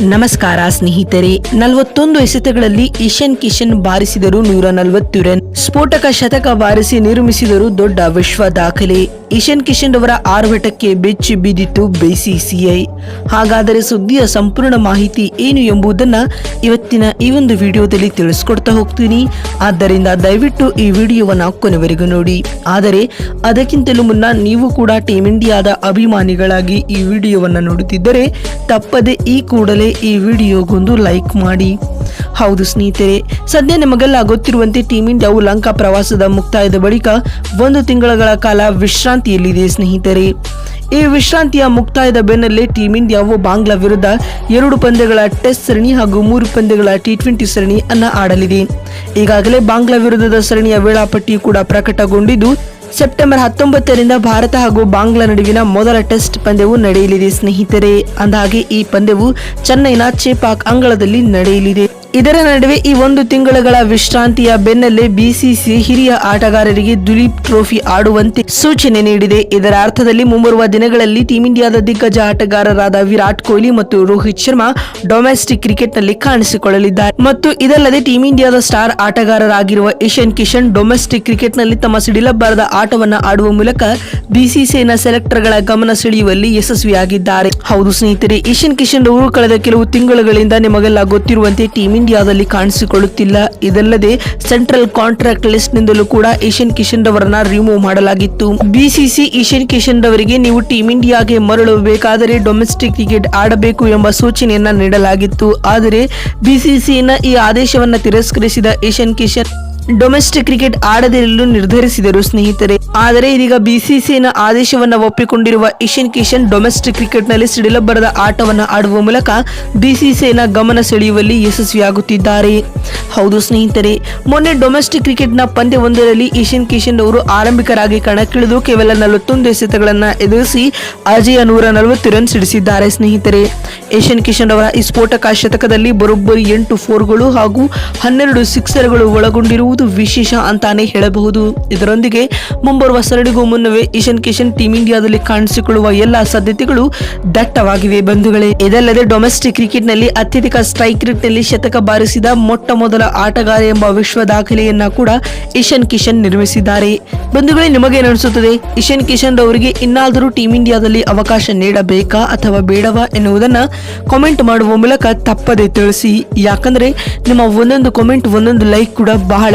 ನಮಸ್ಕಾರ ಸ್ನೇಹಿತರೆ, ನಲವತ್ತೊಂದು ಎಸೆತಗಳಲ್ಲಿ ಇಶನ್ ಕಿಶನ್ ಬಾರಿಸಿದರು ನೂರ ನಲವತ್ತು ರನ್, ಸ್ಫೋಟಕ ಶತಕ ಬಾರಿಸಿ ನಿರ್ಮಿಸಿದರು ದೊಡ್ಡ ವಿಶ್ವ ದಾಖಲೆ. ಇಶನ್ ಕಿಶನ್ ಅವರ ಆರ್ಭಟಕ್ಕೆ ಬೆಚ್ಚಿ ಬಿದ್ದಿತ್ತು ಬಿಸಿಸಿಐ ಹಾಗಾದರೆ ಸುದ್ದಿಯ ಸಂಪೂರ್ಣ ಮಾಹಿತಿ ಏನು ಎಂಬುದನ್ನು ಇವತ್ತಿನ ಈ ಒಂದು ವಿಡಿಯೋದಲ್ಲಿ ತಿಳಿಸ್ಕೊಡ್ತಾ ಹೋಗ್ತೀನಿ. ಆದ್ದರಿಂದ ದಯವಿಟ್ಟು ಈ ವಿಡಿಯೋವನ್ನು ಕೊನೆವರೆಗೂ ನೋಡಿ. ಆದರೆ, ಅದಕ್ಕಿಂತಲೂ ಮುನ್ನ ನೀವು ಕೂಡ ಟೀಮ್ ಇಂಡಿಯಾದ ಅಭಿಮಾನಿಗಳಾಗಿ ಈ ವಿಡಿಯೋವನ್ನು ನೋಡುತ್ತಿದ್ದರೆ, ತಪ್ಪದೆ ಈ ಕೂಡಲೇ ಈ ವಿಡಿಯೋಗೊಂದು ಲೈಕ್ ಮಾಡಿ. ಹೌದು ಸ್ನೇಹಿತರೆ, ಸದ್ಯ ನಿಮಗೆಲ್ಲ ಗೊತ್ತಿರುವಂತೆ ಟೀಮ್ ಇಂಡಿಯಾವು ಲಂಕಾ ಪ್ರವಾಸದ ಮುಕ್ತಾಯದ ಬಳಿಕ ಒಂದು ತಿಂಗಳ ಕಾಲ ವಿಶ್ರಾಂತಿಯಲ್ಲಿದೆ ಸ್ನೇಹಿತರೆ. ಈ ವಿಶ್ರಾಂತಿಯ ಮುಕ್ತಾಯದ ಬೆನ್ನಲ್ಲೇ ಟೀಂ ಇಂಡಿಯಾವು ಬಾಂಗ್ಲಾ ವಿರುದ್ಧ ಎರಡು ಪಂದ್ಯಗಳ ಟೆಸ್ಟ್ ಸರಣಿ ಹಾಗೂ ಮೂರು ಪಂದ್ಯಗಳ ಟಿ ಟ್ವೆಂಟಿ ಸರಣಿ ಅನ್ನ ಆಡಲಿದೆ. ಈಗಾಗಲೇ ಬಾಂಗ್ಲಾ ವಿರುದ್ಧದ ಸರಣಿಯ ವೇಳಾಪಟ್ಟಿ ಕೂಡ ಪ್ರಕಟಗೊಂಡಿದ್ದು, ಸೆಪ್ಟೆಂಬರ್ ಹತ್ತೊಂಬತ್ತರಿಂದ ಭಾರತ ಹಾಗೂ ಬಾಂಗ್ಲಾ ನಡುವಿನ ಮೊದಲ ಟೆಸ್ಟ್ ಪಂದ್ಯವು ನಡೆಯಲಿದೆ ಸ್ನೇಹಿತರೆ. ಅಂದಹಾಗೆ ಈ ಪಂದ್ಯವು ಚೆನ್ನೈನ ಚೇಪಾಕ್ ಅಂಗಳದಲ್ಲಿ ನಡೆಯಲಿದೆ. ಇದರ ನಡುವೆ ಈ ಒಂದು ತಿಂಗಳುಗಳ ವಿಶ್ರಾಂತಿಯ ಬೆನ್ನಲ್ಲೇ ಬಿಸಿಸಿ ಹಿರಿಯ ಆಟಗಾರರಿಗೆ ದುಲೀಪ್ ಟ್ರೋಫಿ ಆಡುವಂತೆ ಸೂಚನೆ ನೀಡಿದೆ. ಇದರ ಅರ್ಥದಲ್ಲಿ ಮುಂಬರುವ ದಿನಗಳಲ್ಲಿ ಟೀಂ ಇಂಡಿಯಾದ ದಿಗ್ಗಜ ಆಟಗಾರರಾದ ವಿರಾಟ್ ಕೊಹ್ಲಿ ಮತ್ತು ರೋಹಿತ್ ಶರ್ಮಾ ಡೊಮೆಸ್ಟಿಕ್ ಕ್ರಿಕೆಟ್ನಲ್ಲಿ ಕಾಣಿಸಿಕೊಳ್ಳಲಿದ್ದಾರೆ. ಮತ್ತು ಇದಲ್ಲದೆ ಟೀಂ ಇಂಡಿಯಾದ ಸ್ಟಾರ್ ಆಟಗಾರರಾಗಿರುವ ಇಶನ್ ಕಿಶನ್ ಡೊಮೆಸ್ಟಿಕ್ ಕ್ರಿಕೆಟ್ನಲ್ಲಿ ತಮ್ಮ ಸಿಡಿಲಬ್ಬಾರದ ಆಟವನ್ನು ಆಡುವ ಮೂಲಕ ಬಿಸಿಸಿಐನ ಸೆಲೆಕ್ಟರ್ಗಳ ಗಮನ ಸೆಳೆಯುವಲ್ಲಿ ಯಶಸ್ವಿಯಾಗಿದ್ದಾರೆ. ಹೌದು ಸ್ನೇಹಿತರೆ ಇಶನ್ ಕಿಶನ್ ಅವರು ಕಳೆದ ಕೆಲವು ತಿಂಗಳುಗಳಿಂದ ನಿಮಗೆಲ್ಲ ಗೊತ್ತಿರುವಂತೆ ಟೀಂ ಇಂಡಿಯಾದಲ್ಲಿ ಕಾಣಿಸಿಕೊಳ್ಳುತ್ತಿಲ್ಲ. ಇದಲ್ಲದೆ ಸೆಂಟ್ರಲ್ ಕಾಂಟ್ರಾಕ್ಟ್ ಲಿಸ್ಟ್ ನಿಂದಲೂ ಕೂಡ ಏಷ್ಯನ್ ಕಿಶನ್ ರವರನ್ನ ರಿಮೂವ್ ಮಾಡಲಾಗಿತ್ತು. ಬಿಸಿಸಿ ಏಷ್ಯನ್ ಕಿಶನ್ ರವರಿಗೆ ನೀವು ಟೀಂ ಇಂಡಿಯಾಗೆ ಮರಳಬೇಕಾದರೆ ಡೊಮೆಸ್ಟಿಕ್ ಕ್ರಿಕೆಟ್ ಆಡಬೇಕು ಎಂಬ ಸೂಚನೆಯನ್ನ ನೀಡಲಾಗಿತ್ತು. ಆದರೆ ಬಿಸಿಸಿನ ಈ ಆದೇಶವನ್ನ ತಿರಸ್ಕರಿಸಿದ ಏಷ್ಯನ್ ಕಿಶನ್ ಡೊಮೆಸ್ಟಿಕ್ ಕ್ರಿಕೆಟ್ ಆಡದಿರಲು ನಿರ್ಧರಿಸಿದರು ಸ್ನೇಹಿತರೆ. ಆದರೆ ಇದೀಗ ಬಿಸಿಸಿನ ಆದೇಶವನ್ನು ಒಪ್ಪಿಕೊಂಡಿರುವ ಇಶನ್ ಕಿಶನ್ ಡೊಮೆಸ್ಟಿಕ್ ಕ್ರಿಕೆಟ್ನಲ್ಲಿ ಸಿಡಿಲಬ್ಬರದ ಆಟವನ್ನು ಆಡುವ ಮೂಲಕ ಬಿಸಿಸಿನ ಗಮನ ಸೆಳೆಯುವಲ್ಲಿ ಯಶಸ್ವಿಯಾಗುತ್ತಿದ್ದಾರೆ. ಹೌದು ಸ್ನೇಹಿತರೆ, ಮೊನ್ನೆ ಡೊಮೆಸ್ಟಿಕ್ ಕ್ರಿಕೆಟ್ನ ಪಂದ್ಯವೊಂದರಲ್ಲಿ ಇಶನ್ ಕಿಶನ್ ಅವರು ಆರಂಭಿಕರಾಗಿ ಕಣಕ್ಕಿಳಿದು ಕೇವಲ ನಲವತ್ತೊಂದು ಎಸೆತಗಳನ್ನ ಎದುರಿಸಿ ಅಜಯ ನೂರ ನಲವತ್ತು ರನ್ ಸಿಡಿಸಿದ್ದಾರೆ ಸ್ನೇಹಿತರೆ. ಏಷ್ಯನ್ ಕಿಶನ್ ಅವರ ಈ ಸ್ಫೋಟಕ ಶತಕದಲ್ಲಿ ಬರೋಬ್ಬರಿ ಎಂಟು ಫೋರ್ಗಳು ಹಾಗೂ ಹನ್ನೆರಡು ಸಿಕ್ಸರ್ಗಳು ಒಳಗೊಂಡಿರುವುದು ವಿಶೇಷ ಅಂತಾನೆ ಹೇಳಬಹುದು. ಇದರೊಂದಿಗೆ ಮುಂಬರುವ ಸರಣಿಗೂ ಮುನ್ನವೇ ಇಶನ್ ಕಿಶನ್ ಟೀಂ ಇಂಡಿಯಾದಲ್ಲಿ ಕಾಣಿಸಿಕೊಳ್ಳುವ ಎಲ್ಲಾ ಸಾಧ್ಯತೆಗಳು ದಟ್ಟವಾಗಿವೆ ಬಂಧುಗಳೇ. ಇದಲ್ಲದೆ ಡೊಮೆಸ್ಟಿಕ್ ಕ್ರಿಕೆಟ್ನಲ್ಲಿ ಅತ್ಯಧಿಕ ಸ್ಟ್ರೈಕ್ ರೇಟ್ನಲ್ಲಿ ಶತಕ ಬಾರಿಸಿದ ಮೊಟ್ಟ ಮೊದಲ ಆಟಗಾರ ಎಂಬ ವಿಶ್ವ ದಾಖಲೆಯನ್ನ ಕೂಡ ಇಶನ್ ಕಿಶನ್ ನಿರ್ಮಿಸಿದ್ದಾರೆ. ಬಂಧುಗಳೇ, ನಿಮಗೆ ಅನಿಸುತ್ತದೆ ಇಶನ್ ಕಿಶನ್ ರವರಿಗೆ ಇನ್ನಾದರೂ ಟೀಂ ಇಂಡಿಯಾದಲ್ಲಿ ಅವಕಾಶ ನೀಡಬೇಕಾ ಅಥವಾ ಬೇಡವಾ ಎನ್ನುವುದನ್ನ ಕಾಮೆಂಟ್ ಮಾಡುವ ಮೂಲಕ ತಪ್ಪದೆ ತಿಳಿಸಿ. ಯಾಕಂದ್ರೆ ನಿಮ್ಮ ಒಂದೊಂದು ಕಾಮೆಂಟ್, ಒಂದೊಂದು ಲೈಕ್ ಕೂಡ ಬಹಳ